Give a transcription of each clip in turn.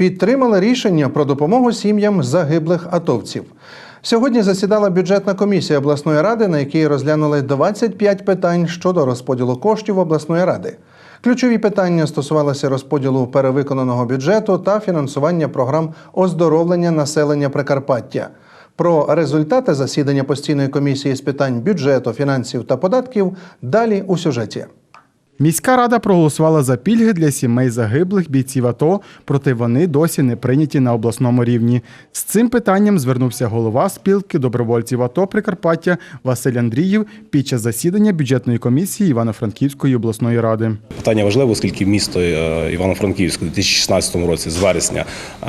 підтримали рішення про допомогу сім'ям загиблих атовців. Сьогодні засідала бюджетна комісія обласної ради, на якій розглянули 25 питань щодо розподілу коштів обласної ради. Ключові питання стосувалися розподілу перевиконаного бюджету та фінансування програм оздоровлення населення Прикарпаття. Про результати засідання постійної комісії з питань бюджету, фінансів та податків далі у сюжеті. Міська рада проголосувала за пільги для сімей загиблих бійців АТО, проте вони досі не прийняті на обласному рівні. З цим питанням звернувся голова спілки добровольців АТО Прикарпаття Василь Андріїв під час засідання бюджетної комісії Івано-Франківської обласної ради. Питання важливе, оскільки місто е, Івано-Франківську у 2016 році з вересня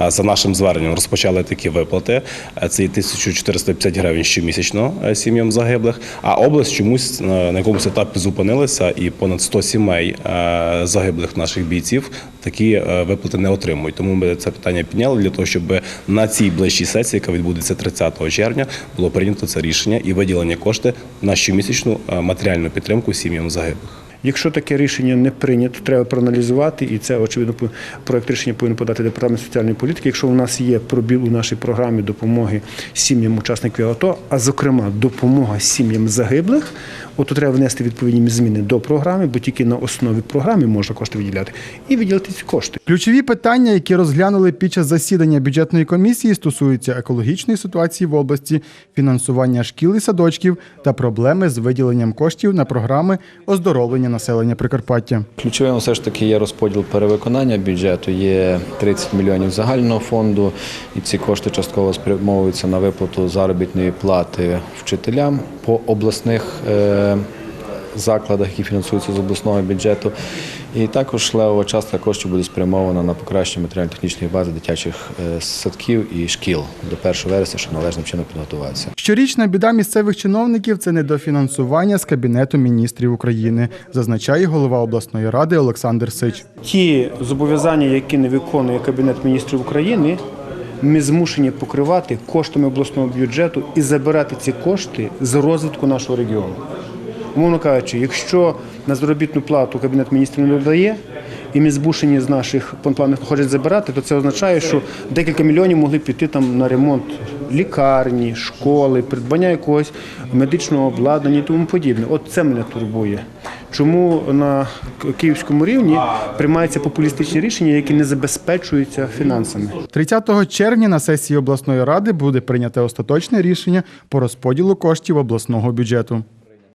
за нашим зверненням розпочали такі виплати. Е, Це є 1450 гривень щомісячно е, сім'ям загиблих. А область чомусь на якомусь етапі зупинилася, і понад 100 сімей е, загиблих наших бійців такі е, виплати не отримують. Тому ми це питання підняли для того, щоб на цій ближчій сесії, яка відбудеться 30 червня, було прийнято це рішення і виділення кошти на щомісячну е, матеріальну підтримку сім'ям загиблих. Якщо таке рішення не прийнято, треба проаналізувати, і це очевидно проект рішення повинен подати департамент соціальної політики. Якщо у нас є пробіл у нашій програмі допомоги сім'ям учасників АТО, а зокрема допомога сім'ям загиблих, от треба внести відповідні зміни до програми, бо тільки на основі програми можна кошти виділяти, і виділити ці кошти. Ключові питання, які розглянули під час засідання бюджетної комісії, стосуються екологічної ситуації в області, фінансування шкіл і садочків та проблеми з виділенням коштів на програми оздоровлення населення Прикарпаття. Ключовим все ж таки є розподіл перевиконання бюджету. Є 30 мільйонів загального фонду, і ці кошти частково спрямовуються на виплату заробітної плати вчителям по обласних е, закладах, які фінансуються з обласного бюджету. І також левова частка коштів буде спрямована на покращення матеріально-технічної бази дитячих е, садків і шкіл до 1 вересня, щоб належним чином підготуватися. Щорічна біда місцевих чиновників це недофінансування з Кабінету міністрів України, зазначає голова обласної ради Олександр Сич. Ті зобов'язання, які не виконує Кабінет міністрів України, ми змушені покривати коштами обласного бюджету і забирати ці кошти з розвитку нашого регіону. Умовно кажучи, якщо на заробітну плату Кабінет міністрів не додає, і ми змушені з наших планів хочуть забирати, то це означає, що декілька мільйонів могли піти там на ремонт лікарні, школи, придбання якогось медичного обладнання і тому подібне. От це мене турбує. Чому на київському рівні приймаються популістичні рішення, які не забезпечуються фінансами? 30 червня на сесії обласної ради буде прийнято остаточне рішення по розподілу коштів обласного бюджету.